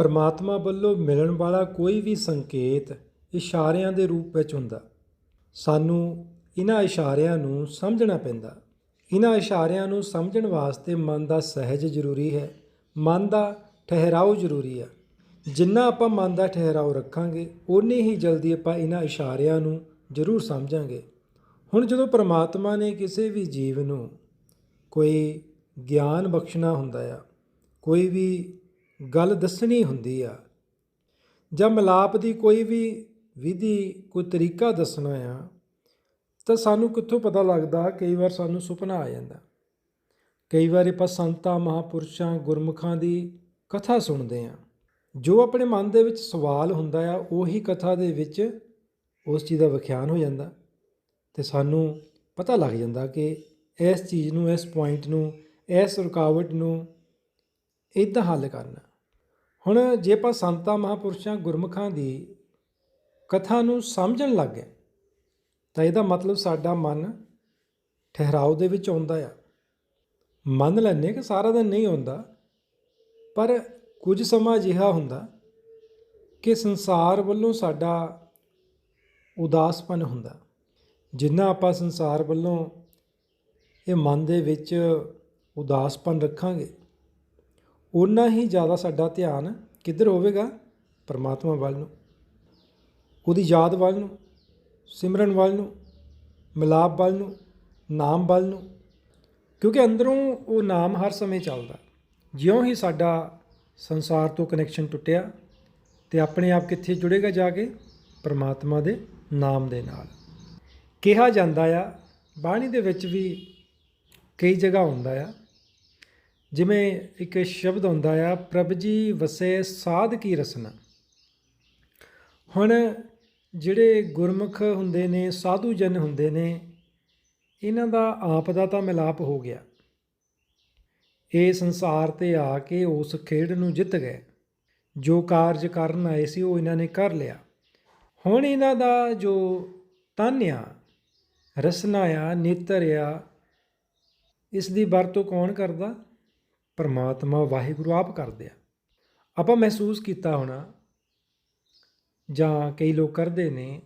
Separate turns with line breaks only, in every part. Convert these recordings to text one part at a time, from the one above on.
ਪਰਮਾਤਮਾ ਵੱਲੋਂ ਮਿਲਣ ਵਾਲਾ ਕੋਈ ਵੀ ਸੰਕੇਤ ਇਸ਼ਾਰਿਆਂ ਦੇ ਰੂਪ ਵਿੱਚ ਹੁੰਦਾ। ਸਾਨੂੰ ਇਹਨਾਂ ਇਸ਼ਾਰਿਆਂ ਨੂੰ ਸਮਝਣਾ ਪੈਂਦਾ। ਇਹਨਾਂ ਇਸ਼ਾਰਿਆਂ ਨੂੰ ਸਮਝਣ ਵਾਸਤੇ ਮਨ ਦਾ ਸਹਿਜ ਜ਼ਰੂਰੀ ਹੈ। ਮਨ ਦਾ ਠਹਿਰਾਓ ਜ਼ਰੂਰੀ ਹੈ ਜਿੰਨਾ ਆਪਾਂ ਮਨ ਦਾ ਠਹਿਰਾਓ ਰੱਖਾਂਗੇ, ਓਨੀ ਹੀ ਜਲਦੀ ਆਪਾਂ ਇਹਨਾਂ ਇਸ਼ਾਰਿਆਂ ਨੂੰ ਜ਼ਰੂਰ ਸਮਝਾਂਗੇ। ਹੁਣ ਜਦੋਂ ਪ੍ਰਮਾਤਮਾ ਨੇ ਕਿਸੇ ਵੀ ਜੀਵ ਨੂੰ ਕੋਈ ਗਿਆਨ ਬਖਸ਼ਣਾ ਹੁੰਦਾ ਆ, ਕੋਈ ਵੀ ਗੱਲ ਦੱਸਣੀ ਹੁੰਦੀ ਆ। ਜਾਂ ਮਿਲਾਪ ਦੀ ਕੋਈ ਵੀ ਵਿਧੀ, ਕੋਈ ਤਰੀਕਾ ਦੱਸਣਾ ਆ, ਤਾਂ ਸਾਨੂੰ ਕਿੱਥੋਂ ਪਤਾ ਲੱਗਦਾ? ਕਈ ਵਾਰ ਸਾਨੂੰ ਸੁਪਨਾ ਆ ਜਾਂਦਾ। ਕਈ ਵਾਰ ਆਪਾਂ ਸੰਤਾਂ, ਮਹਾਪੁਰਸ਼ਾਂ, ਗੁਰਮੁਖਾਂ ਦੀ ਕਥਾ ਸੁਣਦੇ ਆ। ਜੋ ਆਪਣੇ ਮਨ ਦੇ ਵਿੱਚ ਸਵਾਲ ਹੁੰਦਾ ਆ, ਉਹੀ ਕਥਾ ਦੇ ਵਿੱਚ ਉਸ ਚੀਜ਼ ਦਾ ਵਿਖਿਆਨ ਹੋ ਜਾਂਦਾ। ਤੇ ਸਾਨੂੰ ਪਤਾ ਲੱਗ ਜਾਂਦਾ ਕਿ ਇਸ ਚੀਜ਼ ਨੂੰ, ਇਸ ਪੁਆਇੰਟ ਨੂੰ, ਇਸ ਰੁਕਾਵਟ ਨੂੰ ਇਦਾਂ ਹੱਲ ਕਰਨਾ। ਹੁਣ ਜੇ ਆਪਾਂ ਸੰਤਾਂ ਮਹਾਪੁਰਸ਼ਾਂ ਗੁਰਮੁਖਾਂ ਦੀ ਕਥਾ ਨੂੰ ਸਮਝਣ ਲੱਗ ਗਏ, ਤਾਂ ਇਹਦਾ ਮਤਲਬ ਸਾਡਾ ਮਨ ਠਹਿਰਾਓ ਦੇ ਵਿੱਚ ਆਉਂਦਾ ਆ। ਮੰਨ ਲੈਂਦੇ ਕਿ ਸਾਰਾ ਦਿਨ ਨਹੀਂ ਆਉਂਦਾ, ਪਰ ਕੁਝ ਸਮਾਂ ਅਜਿਹਾ ਹੁੰਦਾ ਕਿ ਸੰਸਾਰ ਵੱਲੋਂ ਸਾਡਾ ਉਦਾਸਪਨ ਹੁੰਦਾ। ਜਿੰਨਾ ਆਪਾਂ ਸੰਸਾਰ ਵੱਲੋਂ ਇਹ ਮਨ ਦੇ ਵਿੱਚ ਉਦਾਸਪਨ ਰੱਖਾਂਗੇ ਉਨਾ ਹੀ ਜ਼ਿਆਦਾ ਸਾਡਾ ਧਿਆਨ ਕਿੱਧਰ ਹੋਵੇਗਾ? ਪਰਮਾਤਮਾ ਵੱਲ ਨੂੰ। ਉਹਦੀ ਯਾਦ ਵੱਲ ਨੂੰ, ਸਿਮਰਨ ਵੱਲ ਨੂੰ, ਮਿਲਾਪ ਵੱਲ ਨੂੰ, ਨਾਮ ਵੱਲ ਨੂੰ। ਕਿਉਂਕਿ ਅੰਦਰੋਂ ਉਹ ਨਾਮ ਹਰ ਸਮੇਂ ਚੱਲਦਾ। ਜਿਉਂ ਹੀ ਸਾਡਾ ਸੰਸਾਰ ਤੋਂ ਕਨੈਕਸ਼ਨ ਟੁੱਟਿਆ ਤੇ ਆਪਣੇ ਆਪ ਕਿੱਥੇ ਜੁੜੇਗਾ ਜਾ ਕੇ? ਪਰਮਾਤਮਾ ਦੇ ਨਾਮ ਦੇ ਨਾਲ। ਕਿਹਾ ਜਾਂਦਾ ਆ, ਬਾਣੀ ਦੇ ਵਿੱਚ ਵੀ ਕਈ ਜਗ੍ਹਾ ਹੁੰਦਾ ਆ ਜਿਵੇਂ ਇੱਕ ਸ਼ਬਦ ਹੁੰਦਾ ਆ, ਪ੍ਰਭ ਜੀ ਵਸੇ ਸਾਧ ਕੀ ਰਸਨਾ। ਹੁਣ ਜਿਹੜੇ ਗੁਰਮੁਖ ਹੁੰਦੇ ਨੇ, ਸਾਧੂ ਜਨ ਹੁੰਦੇ ਨੇ, ਇਹਨਾਂ ਦਾ ਆਪ ਦਾ ਤਾਂ ਮਿਲਾਪ ਹੋ ਗਿਆ। ਇਹ ਸੰਸਾਰ ਤੇ ਆ ਕੇ ਉਸ ਖੇਡ ਨੂੰ ਜਿੱਤ ਗਏ। ਜੋ ਕਾਰਜ ਕਰਨ ਆਏ ਸੀ, ਉਹ ਇਹਨਾਂ ਨੇ ਕਰ ਲਿਆ। ਹੁਣ ਇਹਨਾਂ ਦਾ ਜੋ ਤਨ ਆ, ਰਸਨਾ ਆ, ਨੇਤਰ ਆ, ਇਸ ਦੀ ਵਰਤੋਂ ਕੌਣ ਕਰਦਾ? ਪਰਮਾਤਮਾ ਵਾਹਿਗੁਰੂ ਆਪ ਕਰਦੇ ਆ। ਆਪਾਂ ਮਹਿਸੂਸ ਕੀਤਾ ਹੋਣਾ, ਜਾਂ ਕਈ ਲੋਕ ਕਰਦੇ ਨੇ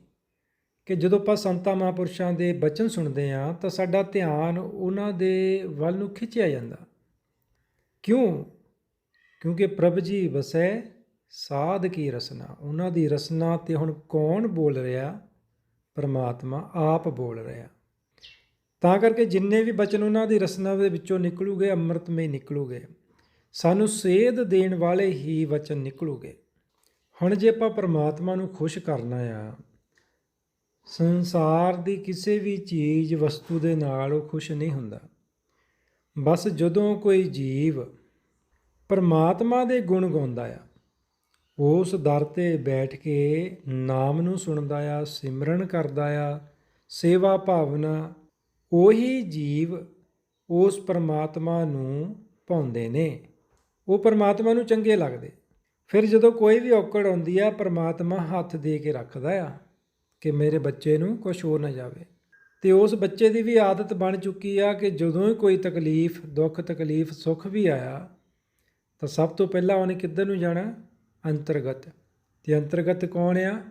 ਕਿ ਜਦੋਂ ਆਪਾਂ ਸੰਤਾਂ ਮਹਾਂਪੁਰਸ਼ਾਂ ਦੇ ਬਚਨ ਸੁਣਦੇ ਆ ਤਾਂ ਸਾਡਾ ਧਿਆਨ ਉਹਨਾਂ ਦੇ ਵੱਲ ਨੂੰ ਖਿੱਚਿਆ ਜਾਂਦਾ। ਕਿਉਂ? ਕਿਉਂਕਿ ਪ੍ਰਭ ਜੀ ਵਸੈ, ਸਾਧ ਕੀ ਰਸਨਾ? ਉਹਨਾਂ ਦੀ ਰਸਨਾ ਤੇ ਹੁਣ ਕੌਣ ਬੋਲ ਰਿਹਾ? ਪਰਮਾਤਮਾ ਆਪ ਬੋਲ ਰਿਹਾ। ਤਾਂ ਕਰਕੇ ਜਿੰਨੇ ਵੀ ਬਚਨ ਉਹਨਾਂ ਦੀ ਰਸਨਾ ਦੇ ਵਿੱਚੋਂ ਨਿਕਲੂਗੇ ਅੰਮ੍ਰਿਤਮਈ ਨਿਕਲੂਗੇ। ਸਾਨੂੰ ਸੇਧ ਦੇਣ ਵਾਲੇ ਹੀ ਵਚਨ ਨਿਕਲੂਗੇ। ਹੁਣ ਜੇ ਆਪਾਂ ਪਰਮਾਤਮਾ ਨੂੰ ਖੁਸ਼ ਕਰਨਾ ਆ, ਸੰਸਾਰ ਦੀ ਕਿਸੇ ਵੀ ਚੀਜ਼, ਵਸਤੂ ਦੇ ਨਾਲ ਉਹ ਖੁਸ਼ ਨਹੀਂ ਹੁੰਦਾ। ਬਸ ਜਦੋਂ ਕੋਈ ਜੀਵ ਪਰਮਾਤਮਾ ਦੇ ਗੁਣ ਗਾਉਂਦਾ ਆ, ਉਸ ਦਰ ਤੇ ਬੈਠ ਕੇ ਨਾਮ ਨੂੰ ਸੁਣਦਾ ਆ, ਸਿਮਰਨ ਕਰਦਾ ਆ, ਸੇਵਾ ਭਾਵਨਾ ਉਹੀ ਜੀਵ ਉਸ ਪਰਮਾਤਮਾ ਨੂੰ ਪਾਉਂਦੇ ਨੇ। ਉਹ ਪਰਮਾਤਮਾ ਨੂੰ ਚੰਗੇ ਲੱਗਦੇ। ਫਿਰ ਜਦੋਂ ਕੋਈ ਵੀ ਔਕੜ ਆਉਂਦੀ ਆ, ਪਰਮਾਤਮਾ ਹੱਥ ਦੇ ਕੇ ਰੱਖਦਾ ਆ ਕਿ ਮੇਰੇ ਬੱਚੇ ਨੂੰ ਕੁਝ ਹੋ ਨਾ ਜਾਵੇ। ਤੇ ਉਸ ਬੱਚੇ ਦੀ ਵੀ ਆਦਤ ਬਣ ਚੁੱਕੀ ਆ ਕਿ ਜਦੋਂ ਹੀ ਕੋਈ ਤਕਲੀਫ, ਦੁੱਖ, ਤਕਲੀਫ, ਸੁੱਖ ਵੀ ਆਇਆ, ਤਾਂ ਸਭ ਤੋਂ ਪਹਿਲਾਂ ਉਹਨੇ ਕਿੱਧਰ ਨੂੰ ਜਾਣਾ? ਅੰਤਰਗਤ। ਤੇ ਅੰਤਰਗਤ ਕੌਣ ਆ?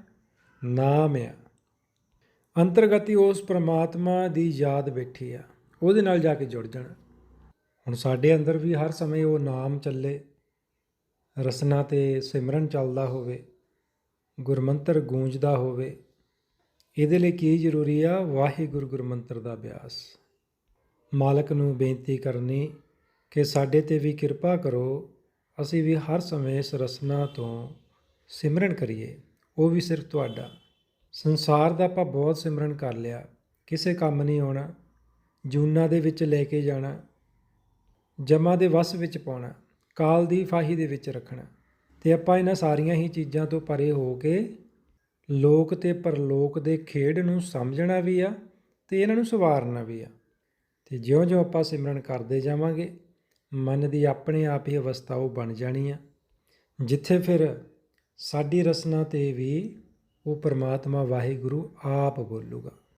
ਨਾਮ ਆ। ਅੰਤਰਗਤੀ ਉਸ ਪ੍ਰਮਾਤਮਾ ਦੀ ਯਾਦ ਬੈਠੀ ਆ, ਉਹਦੇ ਨਾਲ ਜਾ ਕੇ ਜੁੜ ਜਾਣਾ। ਹੁਣ ਸਾਡੇ ਅੰਦਰ ਵੀ ਹਰ ਸਮੇਂ ਉਹ ਨਾਮ ਚੱਲੇ, ਰਸਨਾ ਤੇ ਸਿਮਰਨ ਚੱਲਦਾ ਹੋਵੇ, ਗੁਰਮੰਤਰ ਗੂੰਜਦਾ ਹੋਵੇ, ਇਹਦੇ ਲਈ ਕੀ ਜ਼ਰੂਰੀ ਆ? ਵਾਹਿਗੁਰੂ ਗੁਰਮੰਤਰ ਦਾ ਅਭਿਆਸ ਮਾਲਕ ਨੂੰ ਬੇਨਤੀ ਕਰਨੀ ਕਿ ਸਾਡੇ ਤੇ ਵੀ ਕਿਰਪਾ ਕਰੋ, ਅਸੀਂ ਵੀ ਹਰ ਸਮੇਂ ਇਸ ਰਸਨਾ ਤੋਂ ਸਿਮਰਨ ਕਰੀਏ, ਉਹ ਵੀ ਸਿਰਫ ਤੁਹਾਡਾ। ਸੰਸਾਰ ਦਾ ਆਪਾਂ ਬਹੁਤ ਸਿਮਰਨ ਕਰ ਲਿਆ। ਕਿਸੇ ਕੰਮ ਨਹੀਂ ਆਉਣਾ, ਜੂਨਾ ਦੇ ਵਿੱਚ ਲੈ ਕੇ ਜਾਣਾ, ਜਮਾ ਦੇ ਵਸ ਵਿੱਚ ਪਾਉਣਾ, ਕਾਲ ਦੀ ਫਾਹੀ ਦੇ ਵਿੱਚ ਰੱਖਣਾ। ਤੇ ਆਪਾਂ ਇਹਨਾਂ ਸਾਰੀਆਂ ਹੀ ਚੀਜ਼ਾਂ ਤੋਂ ਪਰੇ ਹੋ ਕੇ ਲੋਕ ਤੇ ਪਰਲੋਕ ਦੇ ਖੇਡ ਨੂੰ ਸਮਝਣਾ ਵੀ ਆ ਤੇ ਇਹਨਾਂ ਨੂੰ ਸਵਾਰਨਾ ਵੀ ਆ। ਤੇ ਜਿਉਂ-ਜਿਉਂ ਆਪਾਂ ਸਿਮਰਨ ਕਰਦੇ ਜਾਵਾਂਗੇ, ਮਨ ਦੀ ਆਪਣੇ ਆਪ ਹੀ ਅਵਸਥਾ ਉਹ ਬਣ ਜਾਣੀ ਆ। ਜਿੱਥੇ ਫਿਰ ਸਾਡੀ ਰਸਨਾ ਤੇ ਵੀ ਉਹ ਪਰਮਾਤਮਾ ਵਾਹਿਗੁਰੂ ਆਪ ਬੋਲੂਗਾ।